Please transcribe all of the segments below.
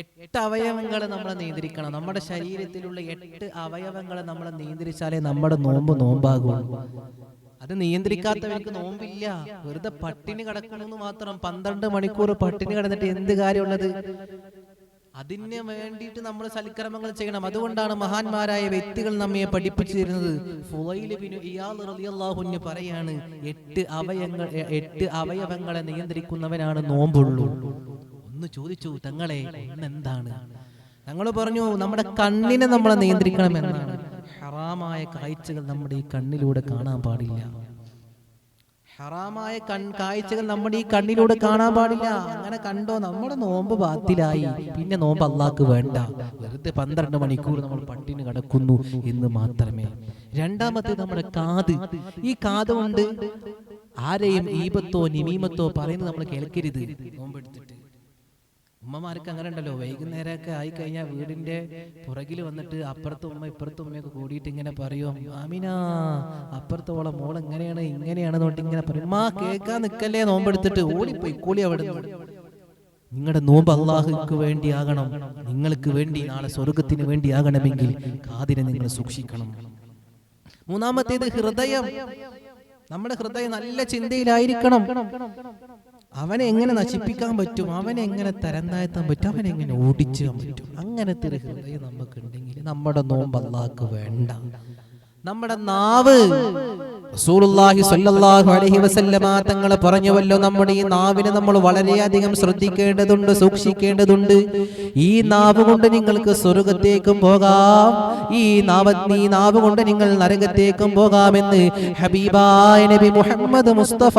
എട്ട് അവയവങ്ങളെ നമ്മൾ നിയന്ത്രിക്കണം. നമ്മുടെ ശരീരത്തിലുള്ള എട്ട് അവയവങ്ങളെ നമ്മൾ നിയന്ത്രിച്ചാലേ നമ്മുടെ നോമ്പ് നോമ്പാകുള്ളൂ അത് നിയന്ത്രിക്കാത്തവർക്ക് നോമ്പില്ല. വെറുതെ പട്ടിണി കിടക്കണമെന്ന് മാത്രം പന്ത്രണ്ട് മണിക്കൂർ പട്ടിണി കിടന്നിട്ട് എന്ത് കാര്യമുള്ളത്? അതിന് വേണ്ടിയിട്ട് നമ്മൾ സൽക്രമങ്ങൾ ചെയ്യണം. അതുകൊണ്ടാണ് മഹാന്മാരായ വ്യക്തികൾ നമ്മെ പഠിപ്പിച്ചു തരുന്നത് പറയാണ് എട്ട് അവയവങ്ങൾ എട്ട് അവയവങ്ങളെ നിയന്ത്രിക്കുന്നവനാണ് നോമ്പുള്ളൂ. ഒന്ന് ചോദിച്ചു തങ്ങളെ എന്താണ്? തങ്ങൾ പറഞ്ഞു നമ്മുടെ കണ്ണിനെ നമ്മൾ നിയന്ത്രിക്കണം എന്നാണ്. ഹറാമായ കാഴ്ചകൾ നമ്മുടെ ഈ കണ്ണിലൂടെ കാണാൻ പാടില്ല. ഹറാമായ കൺ കാഴ്ചകൾ നമ്മുടെ ഈ കണ്ണിലൂടെ കാണാൻ പാടില്ല. അങ്ങനെ കണ്ടോ നമ്മുടെ നോമ്പ് ബാത്തിലായി. പിന്നെ നോമ്പ് അള്ളാക്ക് വേണ്ട. വെറുതെ പന്ത്രണ്ട് മണിക്കൂർ നമ്മൾ പട്ടിന് കിടക്കുന്നു എന്ന് മാത്രമേ. രണ്ടാമത്തെ നമ്മുടെ കാത്. ഈ കാത് കൊണ്ട് ആരെയും ഈപത്തോ നിമീമത്തോ പറയുന്നത് നമ്മൾ കേൾക്കരുത്. നോമ്പെടുത്തിട്ട് ഉമ്മമാർക്ക് അങ്ങനെ ഉണ്ടല്ലോ വൈകുന്നേരമൊക്കെ ആയി കഴിഞ്ഞാൽ വീടിന്റെ പുറകിൽ വന്നിട്ട് അപ്പുറത്തെ ഉമ്മ ഇപ്പുറത്തെ ഉമ്മയൊക്കെ കൂടിയിട്ട് ഇങ്ങനെ പറയും ആമിന അപ്പുറത്തെ ഓളെ മോൾ എങ്ങനെയാണ് ഇങ്ങനെയാണ് ഇങ്ങനെ പറയും. മാ കേൾക്കാൻ നിക്കല്ലേ നോമ്പെടുത്തിട്ട്. ഓടിപ്പോയി കൂളി അവിടെ നിങ്ങളുടെ നോമ്പ് അള്ളാഹുക്ക് വേണ്ടിയാകണം നിങ്ങൾക്ക് വേണ്ടി നാളെ സ്വർഗത്തിന് വേണ്ടിയാകണമെങ്കിൽ കാതിനെ നിങ്ങൾ സൂക്ഷിക്കണം. മൂന്നാമത്തേത് ഹൃദയം. നമ്മുടെ ഹൃദയം നല്ല ചിന്തയിലായിരിക്കണം. അവനെ എങ്ങനെ നശിപ്പിക്കാൻ പറ്റും? അവനെ എങ്ങനെ തരം താഴ്ത്താൻ പറ്റും? അവനെ എങ്ങനെ ഓടിച്ചാൻ പറ്റും? അങ്ങനത്തെ ഒരു ഹൃദയം നമുക്കുണ്ടെങ്കിൽ നമ്മുടെ നോമ്പ് അള്ളാഹ്ക്ക് വേണ്ട. നമ്മുടെ നാവ് റസൂലുള്ളാഹി സ്വല്ലല്ലാഹു അലൈഹി വസല്ലമ തങ്ങൾ പറഞ്ഞുവല്ലോ നമ്മുടെ ഈ നാവിനെ നമ്മൾ വളരെയധികം ശ്രദ്ധിക്കേണ്ടതുണ്ട് സൂക്ഷിക്കേണ്ടതുണ്ട്. ഈ നാവ് കൊണ്ട് നിങ്ങൾക്ക് സ്വർഗത്തേക്കും പോകാം. ഈ നാവ് ഈ നാവ് കൊണ്ട് നിങ്ങൾ നരകത്തേക്കും പോകാമെന്ന് ഹബീബായ നബി മുഹമ്മദ് മുസ്തഫ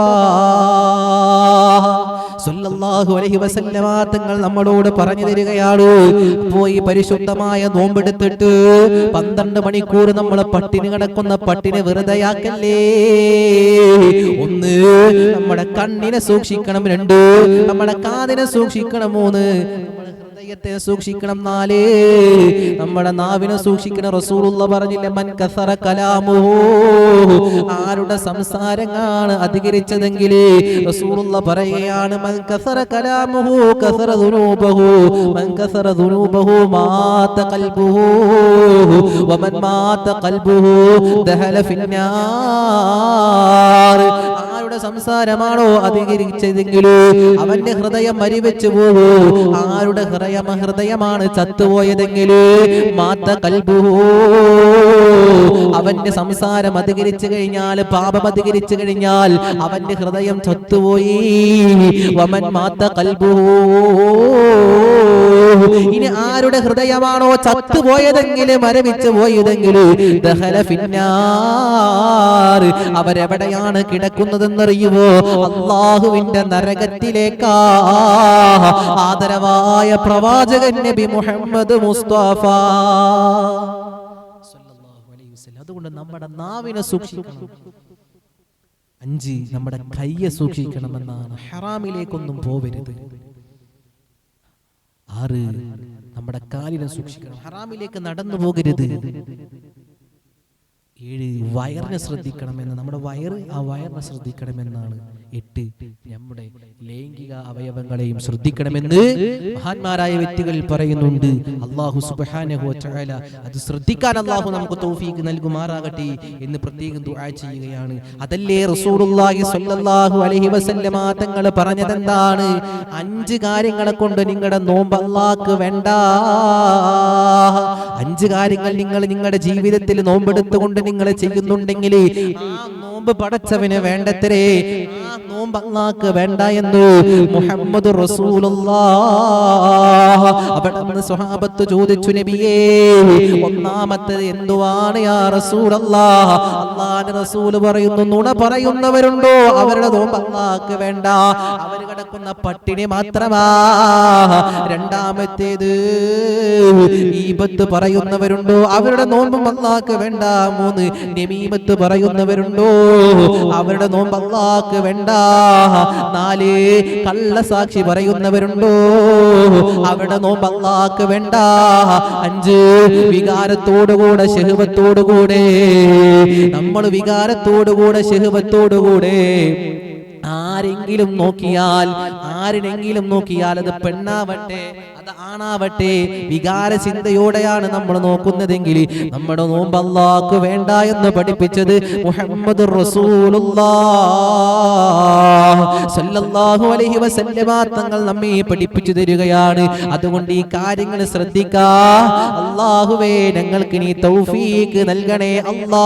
സല്ലല്ലാഹു അലൈഹി വസല്ലമ തങ്ങൾ നമ്മളോട് പറഞ്ഞു തരികയാണ് പോയി പരിശുദ്ധമായ നോമ്പെടുത്തിട്ട് പന്ത്രണ്ട് മണിക്കൂർ നമ്മൾ പട്ടിണി കിടക്കുന്ന പട്ടിനെ വെറുതെയാക്കല്ലേ? ഒന്ന് നമ്മുടെ കണ്ണിനെ സൂക്ഷിക്കണം. രണ്ട് നമ്മുടെ കാതിനെ സൂക്ഷിക്കണം. മൂന്ന് ഹൃദയത്തെ സൂക്ഷിക്കണം നാലേ. നമ്മുടെ നാവിനെ സൂക്ഷിക്കണം റസൂലുള്ള പറഞ്ഞില്ല മൻ കസറ കലാമോ ആരുടെ സംസാരങ്ങളാണ് അധികരിച്ചതെങ്കിൽ റസൂലുള്ള പറയുകയാണ് മൻ കസറ കലാമുഹു കസറ ദുനൂബഹു മൻ കസറ ദുനൂബഹു മാത ഖൽബുഹു വമൻ മാത ഖൽബുഹു ദഹല ഫിന്നാർ. ആരുടെ സംസാരമാണോ അധികരിച്ചതെങ്കിലോ അവന്റെ ഹൃദയം മരിവെച്ചു പോകൂ ആരുടെ ഹൃദയം ഹൃദയമാണ് ചത്തുപോയതെങ്കിലോ? മാത്ത അവന്റെ സംസാരം അധികരിച്ചു കഴിഞ്ഞാൽ പാപം അധികരിച്ചു കഴിഞ്ഞാൽ അവന്റെ ഹൃദയം ചത്തുപോയി. വമൻ മാത്ത കൽബൂ. ഇനി ആരുടെ ഹൃദയമാണോ ചത്തുപോയതെങ്കിലും മരവിച്ചു പോയതെങ്കിലും അവരെവിടെയാണ് കിടക്കുന്നതെന്നറിയുമോ? അള്ളാഹുവിന്റെ നരകത്തിലേക്കാ. ആദരവായ പ്രവാചകൻ നബി മുഹമ്മദ് മുസ്തഫ. അതുകൊണ്ട് നമ്മുടെ നാവിനെ സൂക്ഷിക്കണം. അഞ്ച് നമ്മുടെ കയ്യെ സൂക്ഷിക്കണമെന്നാണ്. ഹറാമിലേക്കൊന്നും പോവരുത്. ആറ് നമ്മുടെ കാലിനെ സൂക്ഷിക്കണം. ഹറാമിലേക്ക് നടന്നു പോകരുത്. ഏഴ് വയറിനെ ശ്രദ്ധിക്കണമെന്ന് നമ്മുടെ വയറ് ആ വയറിനെ ശ്രദ്ധിക്കണമെന്നാണ്. എട്ട് നമ്മുടെ ലൈംഗിക അവയവങ്ങളെയും ശ്രദ്ധിക്കണമെന്ന് മഹാന്മാരായ വ്യക്തികൾ പറയുന്നുണ്ട്. അള്ളാഹു സുബ്ഹാനഹു വതആല അത് ശ്രദ്ധിക്കാൻ അള്ളാഹു നമുക്ക് തോഫീക്ക് നൽകുമാറാകട്ടെ എന്ന് പ്രത്യേകം ദുആ ചെയ്യുകയാണ്. അതല്ലേ റസൂലുള്ളാഹി സ്വല്ലല്ലാഹു അലൈഹി വസല്ലമ തങ്ങൾ പറഞ്ഞതെന്താണ്? അഞ്ച് കാര്യങ്ങളെ കൊണ്ട് നിങ്ങളുടെ നോമ്പ് അള്ളാഹ്ക്ക് വേണ്ട. അഞ്ച് കാര്യങ്ങൾ നിങ്ങൾ നിങ്ങളുടെ ജീവിതത്തിൽ നോമ്പെടുത്തുകൊണ്ട് നിങ്ങൾ ചെയ്യുന്നുണ്ടെങ്കിൽ ആ നോമ്പ് പടച്ചവന് വേണ്ടത്രേ. സ്വഹാബത്ത് ചോദിച്ചു നബിയേ യാ പറയുന്നു നുണ പറയുന്നവരുണ്ടോ? അവരുടെ നോമ്പ് വേണ്ട കിടക്കുന്ന പട്ടിണി മാത്രമാ. രണ്ടാമത്തേത് ഈപത്ത് പറയുന്നവരുണ്ടോ? അവരുടെ നോമ്പും വേണ്ട മൂന്ന് നമീമത്ത് പറയുന്നവരുണ്ടോ? അവരുടെ നോമ്പ് വേണ്ട നാല് കള്ളസാക്ഷി പറയുന്നവരുണ്ടോ? അവിടെ നോമ്പ് വേണ്ട. അഞ്ച് വികാരത്തോടുകൂടെ ശഹുബത്തോടുകൂടെ നമ്മൾ വികാരത്തോടുകൂടെ ശഹുവത്തോടുകൂടെ. ആരെങ്കിലും നോക്കിയാൽ ആരെങ്കിലും നോക്കിയാൽ അത് പെണ്ണാവട്ടെ അത് ആണാവട്ടെ വികാര ചിന്തയോടെയാണ് നമ്മൾ നോക്കുന്നതെങ്കിൽ നമ്മുടെ നോമ്പ് അള്ളാഹ്ക്ക് വേണ്ട എന്ന് പഠിപ്പിച്ചത് മുഹമ്മദ് അലൈഹി തങ്ങൾ നമ്മെ പഠിപ്പിച്ചു തരികയാണ്. അതുകൊണ്ട് ഈ കാര്യങ്ങൾ ശ്രദ്ധിക്കാ. അള്ളാഹുവേ ഞങ്ങൾക്ക് നീ തൗഫീക്ക് നൽകണേ അല്ലാ